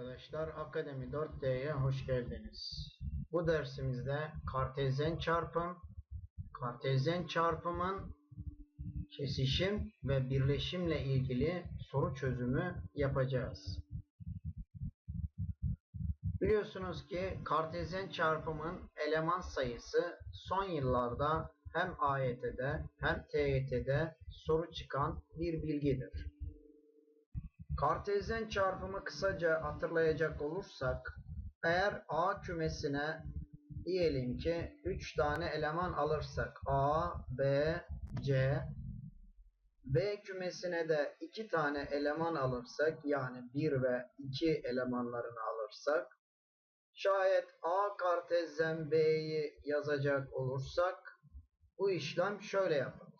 arkadaşlar, Akademi 4D'ye hoş geldiniz. Bu dersimizde kartezyen çarpım, kartezyen çarpımın kesişim ve birleşimle ilgili soru çözümü yapacağız. Biliyorsunuz ki kartezyen çarpımın eleman sayısı son yıllarda hem AYT'de hem TYT'de soru çıkan bir bilgidir. Kartezyen çarpımı kısaca hatırlayacak olursak eğer A kümesine diyelim ki 3 tane eleman alırsak A, B, C B kümesine de 2 tane eleman alırsak yani 1 ve 2 elemanlarını alırsak şayet A kartezyen B'yi yazacak olursak bu işlem şöyle yapılır.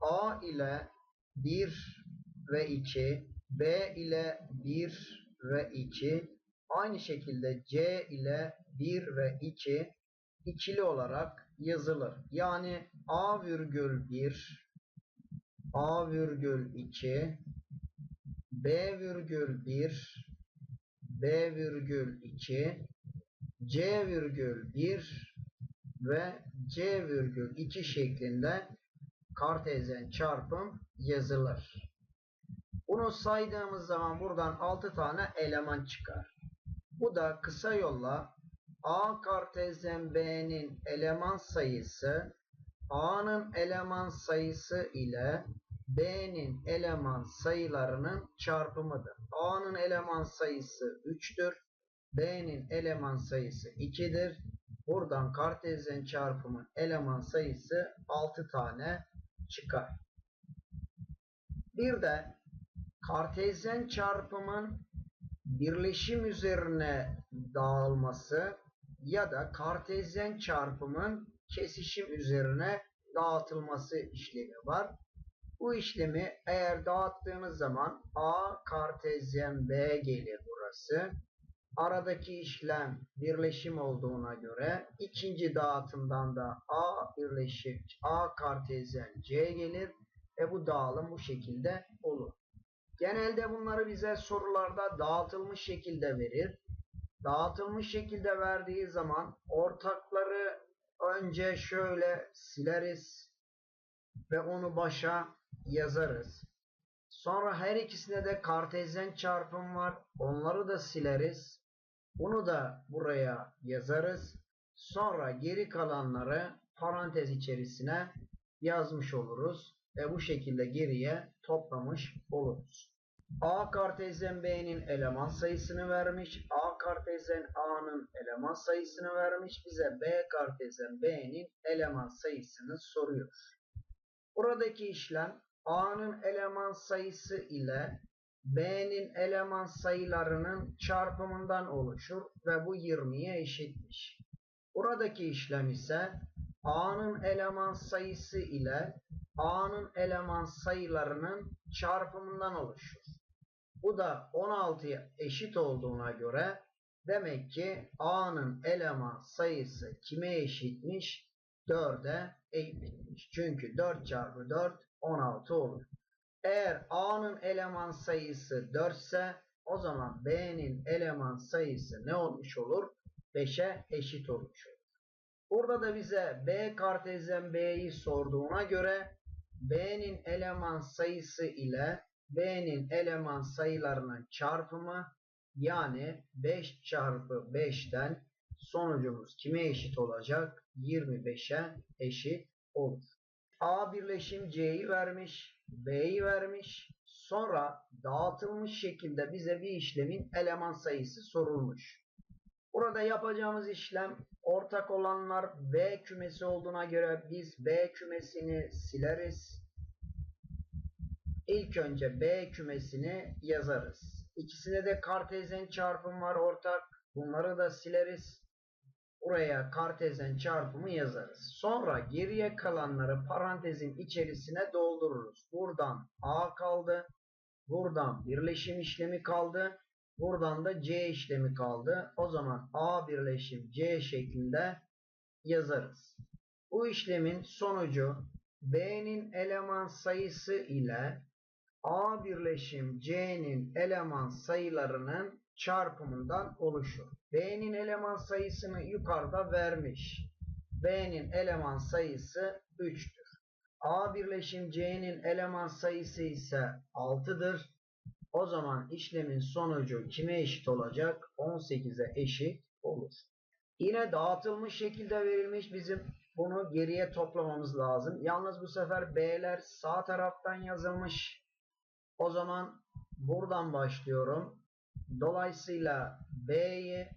A ile 1 ve 2 B ile 1 ve 2 aynı şekilde C ile 1 ve 2 ikili olarak yazılır. Yani A virgül 1 A virgül 2 B virgül 1 B virgül 2 C virgül 1 ve C virgül 2 şeklinde kartezyen çarpım yazılır. Bunu saydığımız zaman buradan 6 tane eleman çıkar. Bu da kısa yolla A kartezyen B'nin eleman sayısı A'nın eleman sayısı ile B'nin eleman sayılarının çarpımıdır. A'nın eleman sayısı 3'tür. B'nin eleman sayısı 2'dir. Buradan kartezyen çarpımın eleman sayısı 6 tane çıkar. Bir de kartezyen çarpımın birleşim üzerine dağılması ya da kartezyen çarpımın kesişim üzerine dağıtılması işlemi var. Bu işlemi eğer dağıttığınız zaman A kartezyen B gelir burası. Aradaki işlem birleşim olduğuna göre ikinci dağıtımdan da A birleşik A kartezyen C gelir ve bu dağılım bu şekilde olur. Genelde bunları bize sorularda dağıtılmış şekilde verir. Dağıtılmış şekilde verdiği zaman ortakları önce şöyle sileriz ve onu başa yazarız. Sonra her ikisine de kartezyen çarpım var. Onları da sileriz. Bunu da buraya yazarız. Sonra geri kalanları parantez içerisine yazmış oluruz ve bu şekilde geriye toplamış oluruz. A kartezyen B'nin eleman sayısını vermiş. A kartezyen A'nın eleman sayısını vermiş. Bize B kartezyen B'nin eleman sayısını soruyor. Buradaki işlem A'nın eleman sayısı ile B'nin eleman sayılarının çarpımından oluşur ve bu 20'ye eşitmiş. Buradaki işlem ise A'nın eleman sayısı ile A'nın eleman sayılarının çarpımından oluşur. Bu da 16'ya eşit olduğuna göre demek ki A'nın eleman sayısı kime eşitmiş? 4'e eşitmiş. Çünkü 4 çarpı 4 16 olur. Eğer A'nın eleman sayısı 4 ise o zaman B'nin eleman sayısı ne olmuş olur? 5'e eşit olmuş olur. Burada da bize B kartezyen B'yi sorduğuna göre B'nin eleman sayısı ile B'nin eleman sayılarının çarpımı yani 5 çarpı 5'ten sonucumuz kime eşit olacak? 25'e eşit olur. A birleşim C'yi vermiş, B'yi vermiş. Sonra dağıtılmış şekilde bize bir işlemin eleman sayısı sorulmuş. Burada yapacağımız işlem ortak olanlar B kümesi olduğuna göre biz B kümesini sileriz. İlk önce B kümesini yazarız. İkisine de kartezyen çarpım var ortak. Bunları da sileriz. Buraya kartezyen çarpımı yazarız. Sonra geriye kalanları parantezin içerisine doldururuz. Buradan A kaldı. Buradan birleşim işlemi kaldı. Buradan da C işlemi kaldı. O zaman A birleşim C şeklinde yazarız. Bu işlemin sonucu B'nin eleman sayısı ile A birleşim C'nin eleman sayılarının çarpımından oluşur. B'nin eleman sayısını yukarıda vermiş. B'nin eleman sayısı 3'tür. A birleşim C'nin eleman sayısı ise 6'dır. O zaman işlemin sonucu kime eşit olacak? 18'e eşit olur. Yine dağıtılmış şekilde verilmiş bizim bunu geriye toplamamız lazım. Yalnız bu sefer B'ler sağ taraftan yazılmış. O zaman buradan başlıyorum. Dolayısıyla B'yi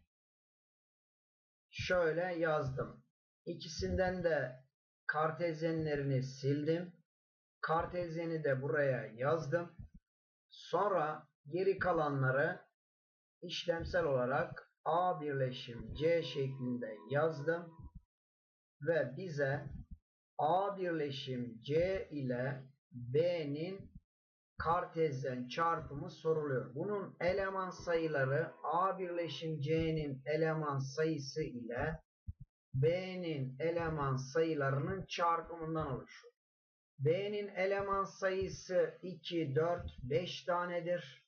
şöyle yazdım. İkisinden de kartezyenlerini sildim. Kartezyeni de buraya yazdım. Sonra geri kalanları işlemsel olarak A birleşim C şeklinde yazdım. Ve bize A birleşim C ile B'nin kartezyen çarpımı soruluyor. Bunun eleman sayıları A birleşim C'nin eleman sayısı ile B'nin eleman sayılarının çarpımından oluşur. B'nin eleman sayısı 2, 4, 5 tanedir.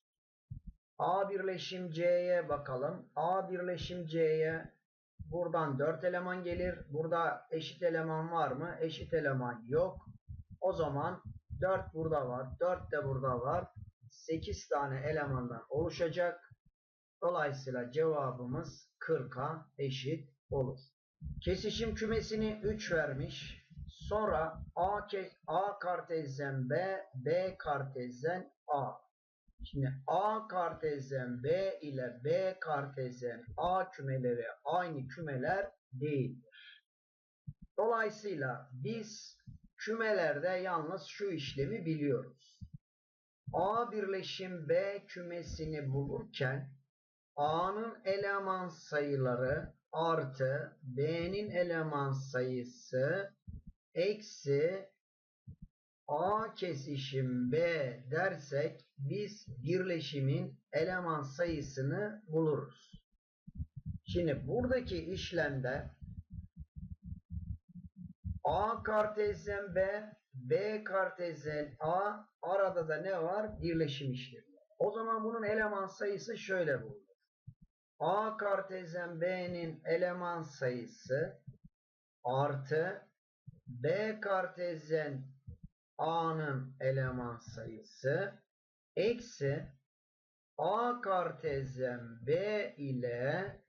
A birleşim C'ye bakalım. A birleşim C'ye buradan 4 eleman gelir. Burada eşit eleman var mı? Eşit eleman yok. O zaman 4 burada var. 4 de burada var. 8 tane elemandan oluşacak. Dolayısıyla cevabımız 40'a eşit olur. Kesişim kümesini 3 vermiş. Sonra A, A kartezyen B, B kartezyen A. Şimdi A kartezyen B ile B kartezyen A kümeleri aynı kümeler değildir. Dolayısıyla biz kümelerde yalnız şu işlemi biliyoruz. A birleşim B kümesini bulurken A'nın eleman sayıları artı B'nin eleman sayısı eksi A kesişim B dersek biz birleşimin eleman sayısını buluruz. Şimdi buradaki işlemde A kartezyen B, B kartezyen A, arada da ne var? Birleşim işlemi. O zaman bunun eleman sayısı şöyle bulunur. A kartezyen B'nin eleman sayısı artı B kartezyen A'nın eleman sayısı eksi A kartezyen B ile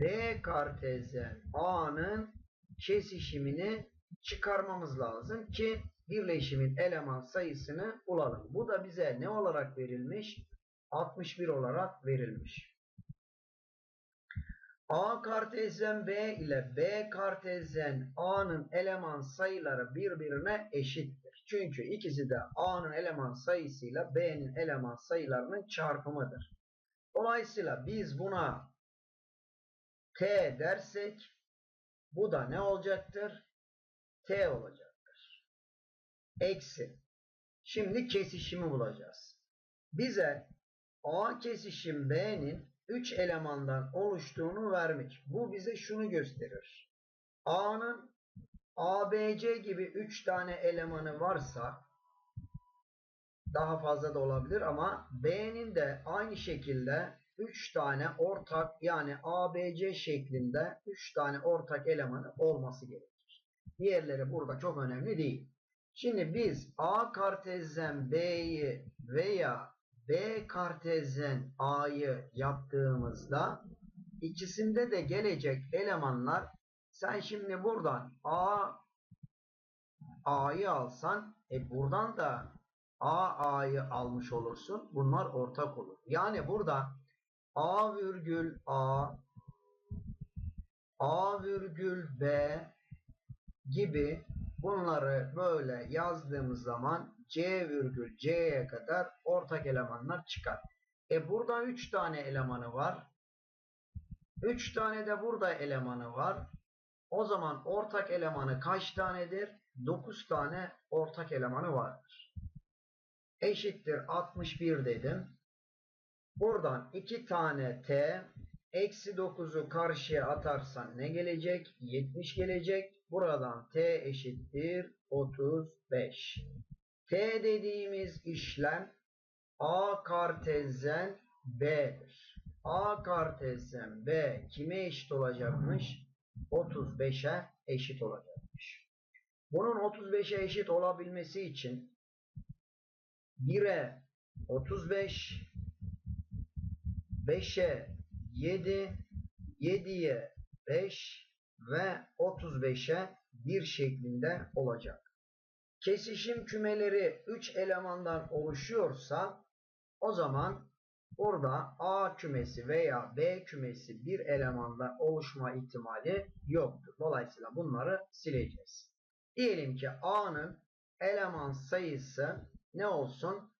B kartezyen A'nın kesişimini çıkarmamız lazım ki birleşimin eleman sayısını bulalım. Bu da bize ne olarak verilmiş? 61 olarak verilmiş. A kartezyen B ile B kartezyen A'nın eleman sayıları birbirine eşittir. Çünkü ikisi de A'nın eleman sayısıyla B'nin eleman sayılarının çarpımıdır. Dolayısıyla biz buna T dersek bu da ne olacaktır? T olacaktır. Eksi. Şimdi kesişimi bulacağız. Bize A kesişim B'nin 3 elemandan oluştuğunu vermiş. Bu bize şunu gösterir. A'nın ABC gibi 3 tane elemanı varsa daha fazla da olabilir ama B'nin de aynı şekilde 3 tane ortak yani ABC şeklinde 3 tane ortak elemanı olması gerekir. Diğerleri burada çok önemli değil. Şimdi biz A kartezyen B'yi veya B kartezyen A'yı yaptığımızda ikisinde de gelecek elemanlar sen şimdi buradan A A'yı alsan e buradan da A A'yı almış olursun. Bunlar ortak olur. Yani burada A virgül A A virgül B gibi bunları böyle yazdığımız zaman C virgül C'ye kadar ortak elemanlar çıkar. E burada 3 tane elemanı var. 3 tane de burada elemanı var. O zaman ortak elemanı kaç tanedir? 9 tane ortak elemanı vardır. Eşittir 61 dedim. Buradan 2 tane T eksi 9'u karşıya atarsan ne gelecek? 70 gelecek. Buradan T eşittir 35. T dediğimiz işlem A kartezyen B'dir. A kartezyen B kime eşit olacakmış? 35'e eşit olacakmış. Bunun 35'e eşit olabilmesi için 1'e 35, 5'e 7, 7'ye 5 ve 35'e 1 şeklinde olacak. Kesişim kümeleri 3 elemandan oluşuyorsa o zaman burada A kümesi veya B kümesi bir elemandan oluşma ihtimali yoktur. Dolayısıyla bunları sileceğiz. Diyelim ki A'nın eleman sayısı ne olsun?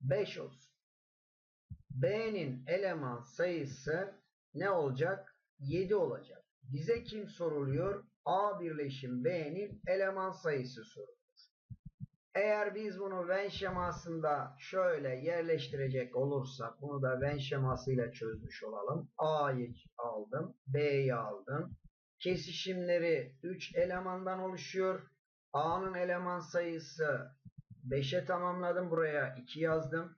5 olsun. B'nin eleman sayısı ne olacak? 7 olacak. Bize kim soruluyor? A birleşim B'nin eleman sayısı soruluyor. Eğer biz bunu Venn şemasında şöyle yerleştirecek olursak bunu da Venn şemasıyla çözmüş olalım. A'yı aldım, B'yi aldım. Kesişimleri 3 elemandan oluşuyor. A'nın eleman sayısı 5'e tamamladım. Buraya 2 yazdım.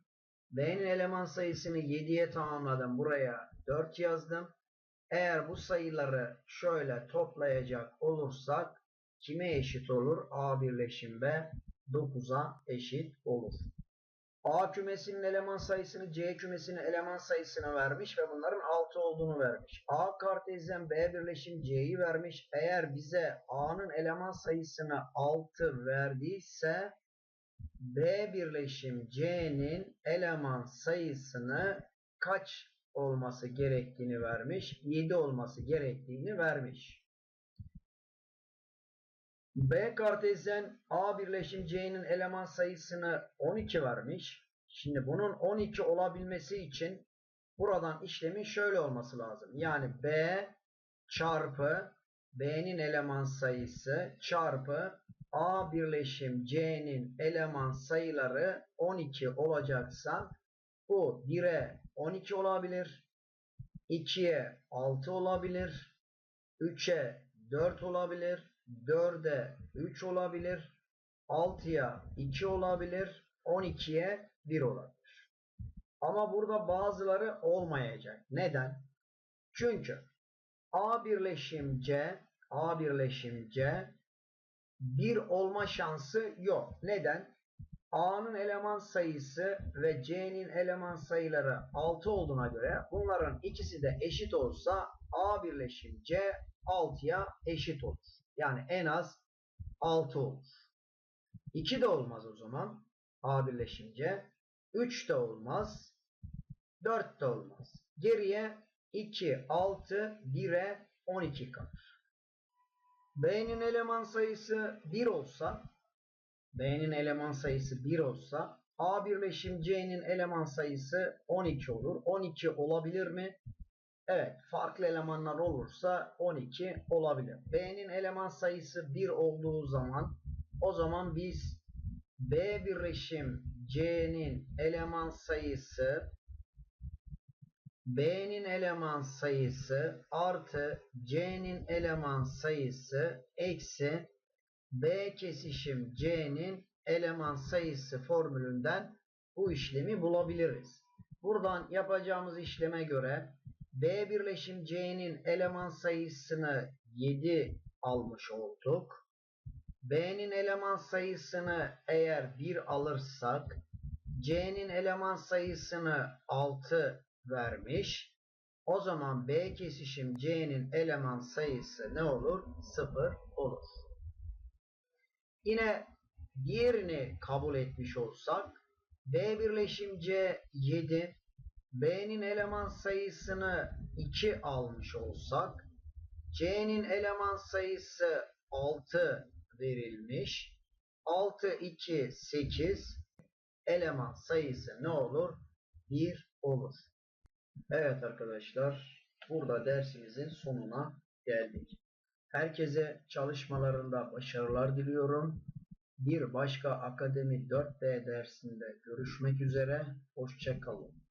B'nin eleman sayısını 7'ye tamamladım. Buraya 4 yazdım. Eğer bu sayıları şöyle toplayacak olursak kime eşit olur? A birleşim B 9'a eşit olur. A kümesinin eleman sayısını C kümesinin eleman sayısını vermiş ve bunların 6 olduğunu vermiş. A kartezyen B birleşim C'yi vermiş. Eğer bize A'nın eleman sayısını 6 verdiyse B birleşim C'nin eleman sayısını kaç olması gerektiğini vermiş. 7 olması gerektiğini vermiş. B kartezyen A birleşim C'nin eleman sayısını 12 vermiş. Şimdi bunun 12 olabilmesi için buradan işlemin şöyle olması lazım. Yani B çarpı B'nin eleman sayısı çarpı A birleşim C'nin eleman sayıları 12 olacaksa bu 1'e 12 olabilir. 2'ye 6 olabilir. 3'e 4 olabilir. 4'e 3 olabilir. 6'ya 2 olabilir. 12'ye 1 olabilir. Ama burada bazıları olmayacak. Neden? Çünkü A birleşim C A birleşim C 1 olma şansı yok. Neden? A'nın eleman sayısı ve C'nin eleman sayıları 6 olduğuna göre bunların ikisi de eşit olsa A birleşim C 6'ya eşit olur. Yani en az 6 olur. 2 de olmaz o zaman A birleşim C. 3 de olmaz. 4 de olmaz. Geriye 2, 6, 1'e 12 kalır. B'nin eleman sayısı 1 olsa B'nin eleman sayısı 1 olsa A birleşim C'nin eleman sayısı 12 olur. 12 olabilir mi? Evet. Farklı elemanlar olursa 12 olabilir. B'nin eleman sayısı 1 olduğu zaman o zaman biz B birleşim C'nin eleman sayısı B'nin eleman sayısı artı C'nin eleman sayısı eksi B kesişim C'nin eleman sayısı formülünden bu işlemi bulabiliriz. Buradan yapacağımız işleme göre B birleşim C'nin eleman sayısını 7 almış olduk. B'nin eleman sayısını eğer 1 alırsak C'nin eleman sayısını 6 vermiş. O zaman B kesişim C'nin eleman sayısı ne olur? 0 olur. Yine diğerini kabul etmiş olsak B birleşim C 7 B'nin eleman sayısını 2 almış olsak C'nin eleman sayısı 6 verilmiş. 6 2 8 eleman sayısı ne olur? 1 olur. Evet arkadaşlar burada dersimizin sonuna geldik. Herkese çalışmalarında başarılar diliyorum. Bir başka Akademi 4D dersinde görüşmek üzere. Hoşçakalın.